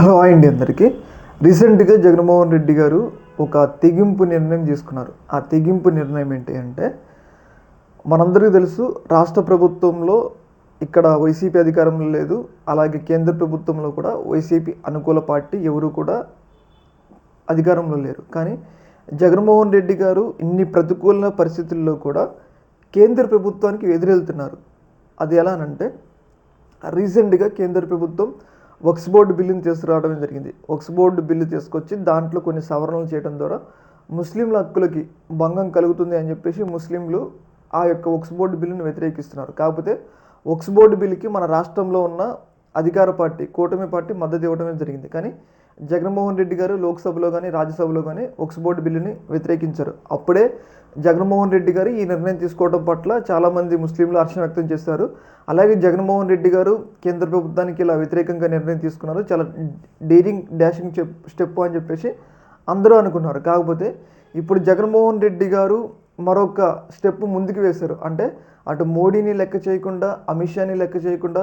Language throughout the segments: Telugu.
హలో అండి అందరికీ. రీసెంట్గా జగన్మోహన్ రెడ్డి గారు ఒక తెగింపు నిర్ణయం తీసుకున్నారు. ఆ తెగింపు నిర్ణయం ఏంటి అంటే మనందరికీ తెలుసు రాష్ట్ర ప్రభుత్వంలో ఇక్కడ వైసీపీ అధికారంలో లేదు. అలాగే కేంద్ర ప్రభుత్వంలో కూడా వైసీపీ అనుకూల పార్టీ ఎవరు కూడా అధికారంలో లేరు. కానీ జగన్మోహన్ రెడ్డి గారు ఇన్ని ప్రతికూల పరిస్థితుల్లో కూడా కేంద్ర ప్రభుత్వానికి ఎదురెళ్తున్నారు. అది ఎలా అనంటే రీసెంట్గా కేంద్ర ప్రభుత్వం వక్స్ బోర్డు బిల్లుని తీసుకురావడం జరిగింది. వక్స్ బోర్డు బిల్లు తీసుకొచ్చి దాంట్లో కొన్ని సవరణలు చేయడం ద్వారా ముస్లింల హక్కులకి భంగం కలుగుతుంది అని చెప్పేసి ముస్లింలు ఆ యొక్క వక్స్ బోర్డు బిల్లును వ్యతిరేకిస్తున్నారు. కాకపోతే వక్స్ బోర్డు బిల్లుకి మన రాష్ట్రంలో ఉన్న అధికార పార్టీ కూటమి పార్టీ మద్దతు ఇవ్వడమే జరిగింది. కానీ జగన్మోహన్ రెడ్డి గారు లోక్సభలో కానీ రాజ్యసభలో కానీ ఒక్స్ బోర్డు బిల్లుని వ్యతిరేకించారు. అప్పుడే జగన్మోహన్ రెడ్డి గారు ఈ నిర్ణయం తీసుకోవడం పట్ల చాలామంది ముస్లింలు హర్షం వ్యక్తం చేశారు. అలాగే జగన్మోహన్ రెడ్డి గారు కేంద్ర ప్రభుత్వానికి ఇలా వ్యతిరేకంగా నిర్ణయం తీసుకున్నారు. చాలా డేరింగ్ డాషింగ్ స్టెప్ అని చెప్పేసి అందరూ అనుకున్నారు. కాకపోతే ఇప్పుడు జగన్మోహన్ రెడ్డి గారు మరొక స్టెప్ ముందుకు వేశారు. అంటే అటు మోడీని లెక్క చేయకుండా అమిత్ షాని లెక్క చేయకుండా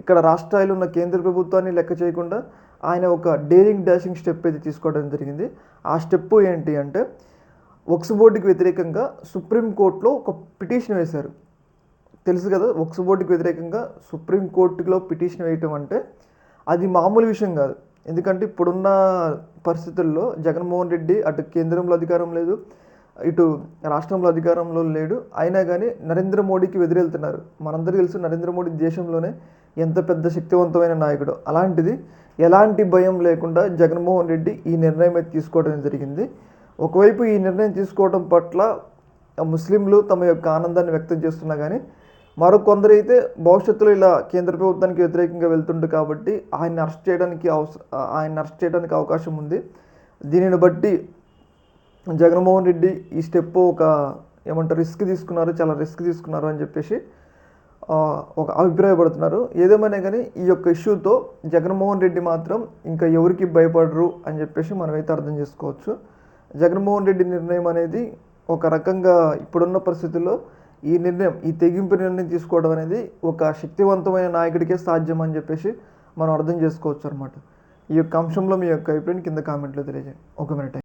ఇక్కడ రాష్ట్రాలు ఉన్న కేంద్ర ప్రభుత్వాన్ని లెక్క చేయకుండా ఆయన ఒక డేరింగ్ డాషింగ్ స్టెప్ అయితే తీసుకోవడం జరిగింది. ఆ స్టెప్ ఏంటి అంటే వక్స్ బోర్డుకి వ్యతిరేకంగా సుప్రీంకోర్టులో ఒక పిటిషన్ వేశారు. తెలుసు కదా వక్స్ బోర్డుకి వ్యతిరేకంగా సుప్రీంకోర్టులో పిటిషన్ వేయటం అంటే అది మామూలు విషయం కాదు. ఎందుకంటే ఇప్పుడున్న పరిస్థితుల్లో జగన్మోహన్ రెడ్డి అటు కేంద్రంలో అధికారం లేదు ఇటు రాష్ట్రంలో అధికారంలో లేడు. అయినా కానీ నరేంద్ర మోడీకి వెదిరెళ్తున్నారు మనందరికీ తెలుసు నరేంద్ర మోడీ దేశంలోనే ఎంత పెద్ద శక్తివంతమైన నాయకుడు. అలాంటిది ఎలాంటి భయం లేకుండా జగన్మోహన్ రెడ్డి ఈ నిర్ణయం అయితే తీసుకోవడం జరిగింది. ఒకవైపు ఈ నిర్ణయం తీసుకోవడం పట్ల ముస్లింలు తమ యొక్క ఆనందాన్ని వ్యక్తం చేస్తున్నా కానీ మరో కొందరైతే భవిష్యత్తులో ఇలా కేంద్ర ప్రభుత్వానికి వ్యతిరేకంగా వెళ్తుండు కాబట్టి ఆయన్ని అరెస్ట్ చేయడానికి అవసరం ఆయన అరెస్ట్ చేయడానికి అవకాశం ఉంది. దీనిని బట్టి జగన్మోహన్ రెడ్డి ఈ స్టెప్ ఒక ఏమంటారు రిస్క్ తీసుకున్నారు చాలా రిస్క్ తీసుకున్నారు అని చెప్పేసి ఒక అభిప్రాయపడుతున్నారు. ఏదేమైనా కానీ ఈ యొక్క ఇష్యూతో జగన్మోహన్ రెడ్డి మాత్రం ఇంకా ఎవరికి భయపడరు అని చెప్పేసి మనమైతే అర్థం చేసుకోవచ్చు. జగన్మోహన్ రెడ్డి నిర్ణయం అనేది ఒక రకంగా ఇప్పుడున్న పరిస్థితుల్లో ఈ నిర్ణయం ఈ తెగింపు నిర్ణయం తీసుకోవడం అనేది ఒక శక్తివంతమైన నాయకుడికే సాధ్యం అని చెప్పేసి మనం అర్థం చేసుకోవచ్చు అనమాట ఈ యొక్క అంశంలో మీ యొక్క అభిప్రాయం కింద కామెంట్లో తెలియజేయండి. ఒక మినిట్.